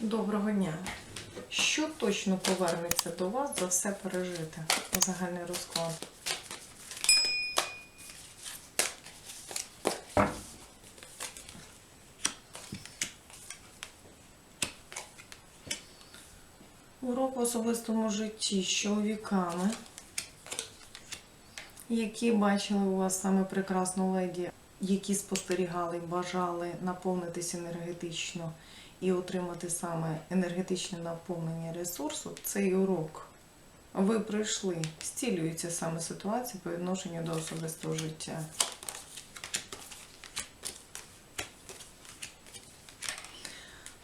Доброго дня. Що точно повернеться до вас за все пережите? Загальний розклад. Урок в особистому житті з чоловіками, які бачили у вас саме прекрасну леді, які спостерігали, бажали наповнитись енергетично і отримати саме енергетичне наповнення ресурсу, цей урок ви пройшли, зцілюється саме ситуація по відношенню до особистого життя.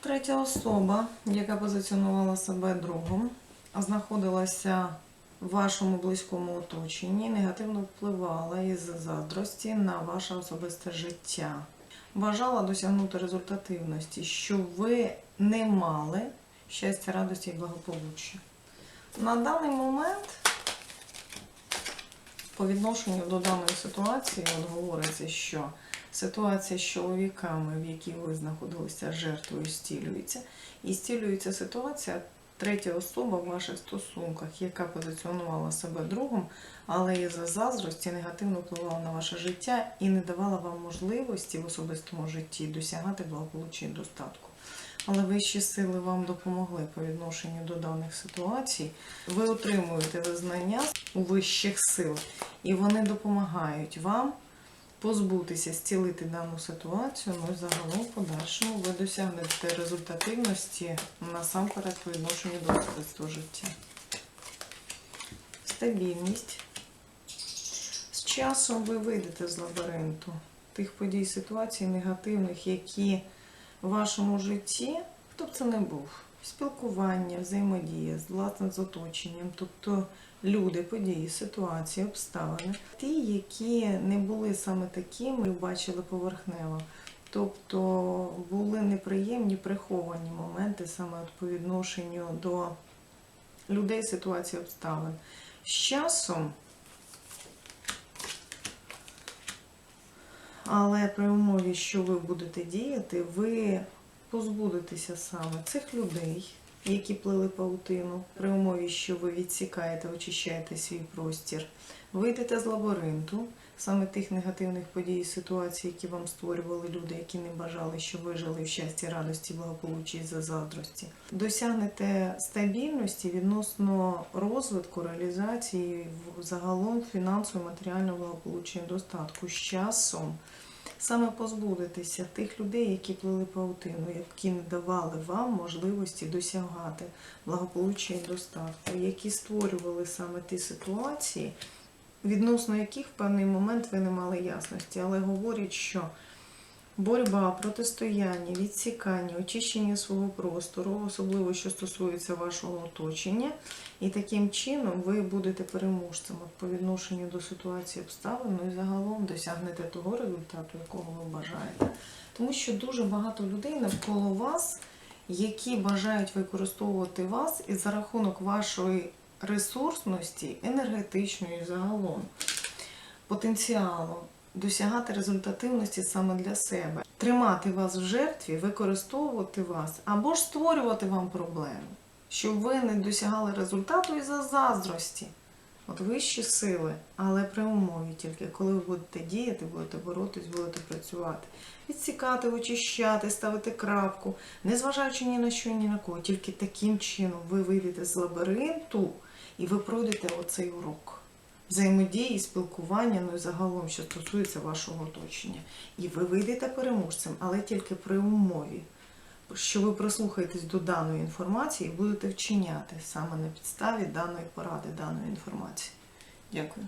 Третя особа, яка позиціонувала себе другом, знаходилася в вашому близькому оточенні, негативно впливала із заздрості на ваше особисте життя. Бажала досягнути результативності, що ви не мали щастя, радості і благополуччя. На даний момент, по відношенню до даної ситуації, от говориться, що ситуація з чоловіками, в якій ви знаходилися жертвою, стілюється. І стілюється ситуація третя особа в ваших стосунках, яка позиціонувала себе другом, але із-за заздрості негативно впливала на ваше життя і не давала вам можливості в особистому житті досягати благополуччя і достатку. Але вищі сили вам допомогли по відношенню до даних ситуацій. Ви отримуєте визнання у вищих сил, і вони допомагають вам позбутися, зцілити дану ситуацію, ну і загалом подальшому ви досягнете результативності насамперед по відношенню до особистого життя. Стабільність. З часом ви вийдете з лабіринту тих подій, ситуацій негативних, які в вашому житті, хто б це не був, спілкування, взаємодія з власним з оточенням, тобто люди, події, ситуації, обставини, ті, які не були саме такими, бачили поверхнево. Тобто були неприємні приховані моменти саме по відношенню до людей, ситуації, обставин. З часом, але при умові, що ви будете діяти, ви позбудетеся саме цих людей, які плели паутину, при умові, що ви відсікаєте, очищаєте свій простір, вийдете з лабіринту, саме тих негативних подій і ситуацій, які вам створювали люди, які не бажали, щоб ви жили в щасті, радості, благополуччі і заздрості. Досягнете стабільності відносно розвитку, реалізації загалом фінансового, матеріального благополуччя і достатку з часом. Саме позбудетеся тих людей, які плели паутину, які не давали вам можливості досягати благополуччя і достатку, які створювали саме ті ситуації, відносно яких в певний момент ви не мали ясності, але говорять, що боротьба, протистояння, відсікання, очищення свого простору, особливо що стосується вашого оточення, і таким чином ви будете переможцем по відношенню до ситуації обставин, ну і загалом досягнете того результату, якого ви бажаєте. Тому що дуже багато людей навколо вас, які бажають використовувати вас і за рахунок вашої ресурсності, енергетичної загалом, потенціалу, досягати результативності саме для себе, тримати вас в жертві, використовувати вас або ж створювати вам проблеми, щоб ви не досягали результату із-за заздрості. От вищі сили, але при умові тільки, коли ви будете діяти, будете боротись, будете працювати, відсікати, очищати, ставити крапку, незважаючи ні на що, ні на кого. Тільки таким чином ви вийдете з лабіринту і ви пройдете оцей урок взаємодії, спілкування, ну і загалом, що стосується вашого оточення. І ви вийдете переможцем, але тільки при умові, що ви прислухаєтесь до даної інформації і будете вчиняти саме на підставі даної поради, даної інформації. Дякую.